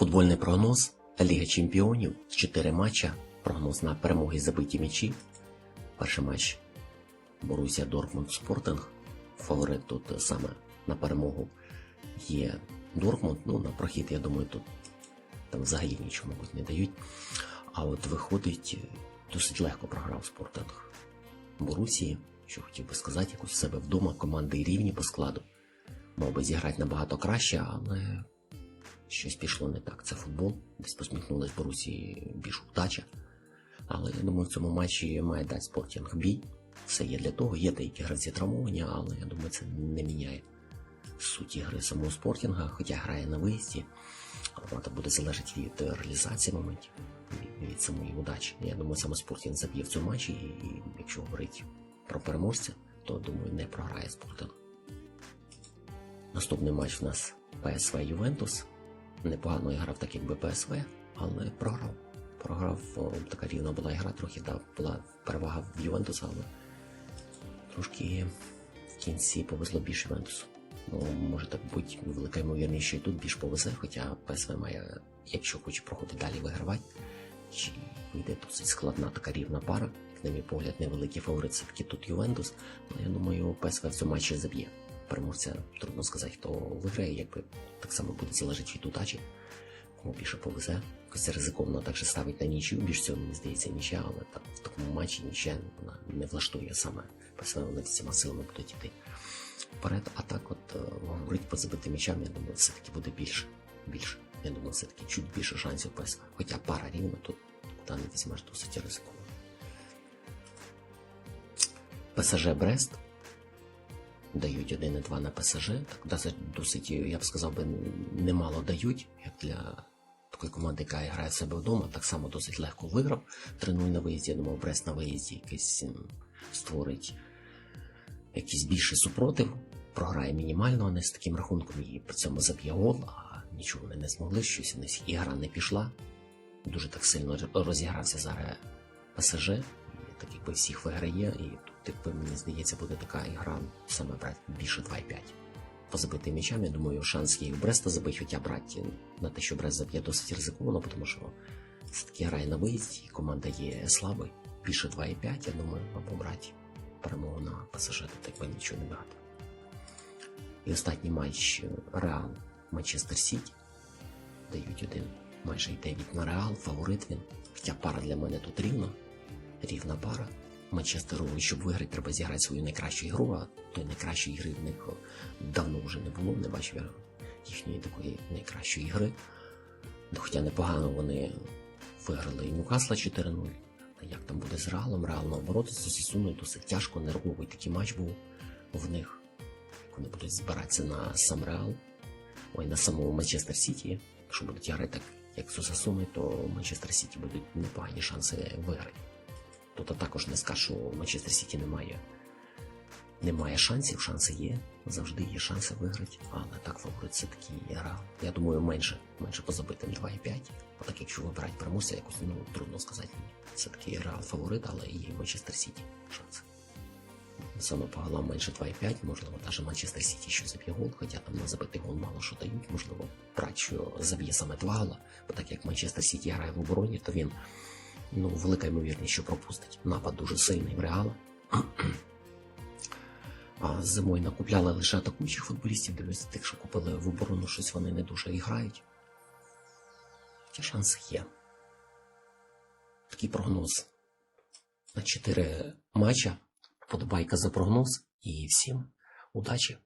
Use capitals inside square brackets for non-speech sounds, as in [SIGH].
Футбольний прогноз Ліга Чемпіонів. Чотири матча. Прогноз на перемоги і забиті м'ячі. Перший матч Борусія Дортмунд Спортинг. Фаворит тут саме на перемогу є Дортмунд. Ну, на прохід, я думаю, тут там взагалі нічого, мабуть, не дають. А от виходить, досить легко програв Спортинг Борусії. Що хотів би сказати, якось себе вдома команди рівні по складу. Мав би зіграти набагато краще, але щось пішло не так. Це футбол. Десь посміхнулась Борусі більш удача. Але я думаю, в цьому матчі має дати спортінг бій. Все є для того. Є деякі гравці травмовані, але я думаю, це не міняє суті гри самого спортінга, хоча грає на виїзді. Це буде залежати від реалізації моментів, від, самої удачі. Я думаю, саме спортінг заб'є в цьому матчі, і якщо говорити про переможця, то думаю, не програє спортінг. Наступний матч в нас ПСВ Ювентус. Непогано я грав так, якби ПСВ, але програв. Програв, така рівна була гра, трохи да, була перевага в Ювентуса, але трошки в кінці повезло більше Ювентусу. Ну, може так бути, велика ймовірність, що і тут більш повезе, хоча ПСВ має, якщо хоче проходити далі, вигравати. Чи йде досить складна така рівна пара. Як На мій погляд, невеликий фаворит все-таки тут Ювентус, але я думаю, ПСВ в цьому матчі заб'є. Переможця трудно сказати, хто виграє, якби так само буде залежати від удачі. Кому більше повезе. Якось ризиковано також ставить на нічию. Більш цього мені здається нічия, але там в такому матчі нічия вона не влаштує саме ПСВ, вони всіма силами будуть йти вперед. А так, от е, говорить по забитим м'ячам, я думаю, все-таки буде більше. Більше. Я думаю, все-таки чуть більше шансів ПСВ. Хоча пара рівна, тут куди не візьмеш досить ризиковано. ПСЖ Брест дають 1,2 на ПСЖ. Так досить, я б сказав би, немало дають, як для такої команди, яка грає в себе вдома, так само досить легко виграв. 3-0 на виїзді, я думав, Брест на виїзді якийсь створить якийсь більший супротив, програє мінімально, а не з таким рахунком і при цьому заб'є гол, а нічого вони не змогли, щось у них ігра не пішла. Дуже так сильно розігрався зараз ПСЖ, і так якби всіх виграє, і якби мені здається, буде така ігра саме брати більше 2,5. По забитим м'ячам, я думаю, шанс є у Бреста забити, хоча брати на те, що Брест заб'є досить ризиковано, тому що все-таки грає на виїзді, команда є слабою. Більше 2,5, я думаю, або брати перемогу на ПСЖ, тут якби нічого не багато. І останній матч Реал Манчестер Сіті дають один майже йде від на Реал, фаворит він. Хоча пара для мене тут рівна, рівна пара. Манчестеру, щоб виграти, треба зіграти свою найкращу ігру, а той найкращої ігри в них давно вже не було, не бачив я їхньої такої найкращої ігри. Хоча непогано вони виграли і Ньюкасла 4-0. А як там буде з Реалом? Реал наоборот з Сосісуною досить тяжко, нервовий такий матч був в них. Вони будуть збиратися на сам Реал, ой, на самому Манчестер Сіті. Якщо будуть грати так, як з Осасуною, то Манчестер Сіті будуть непогані шанси виграти. Тут також не скажу, що Манчестер Сіті немає. Немає шансів, шанси є. Завжди є шанси виграти, але так фаворит все таки гра. Я думаю, менше, менше позабитим 2,5. А так якщо вибирати переможця, якось ну трудно сказати. Все таки Реал фаворит, але і Манчестер Сіті шанси. Саме по менше 2,5, можливо, навіть Манчестер Сіті що заб'є гол, хоча там на забитий гол мало що дають, можливо, брать, що заб'є саме два гола, бо так як Манчестер Сіті грає в обороні, то він ну, велика ймовірність, що пропустить. Напад дуже сильний в Реала. [CLEARS THROAT] А зимою накупляли лише атакуючих футболістів, дивлюся, тих, що купили в оборону, щось вони не дуже і грають. Хоча шанс є. Такий прогноз на 4 матча. Подобайка за прогноз і всім удачі!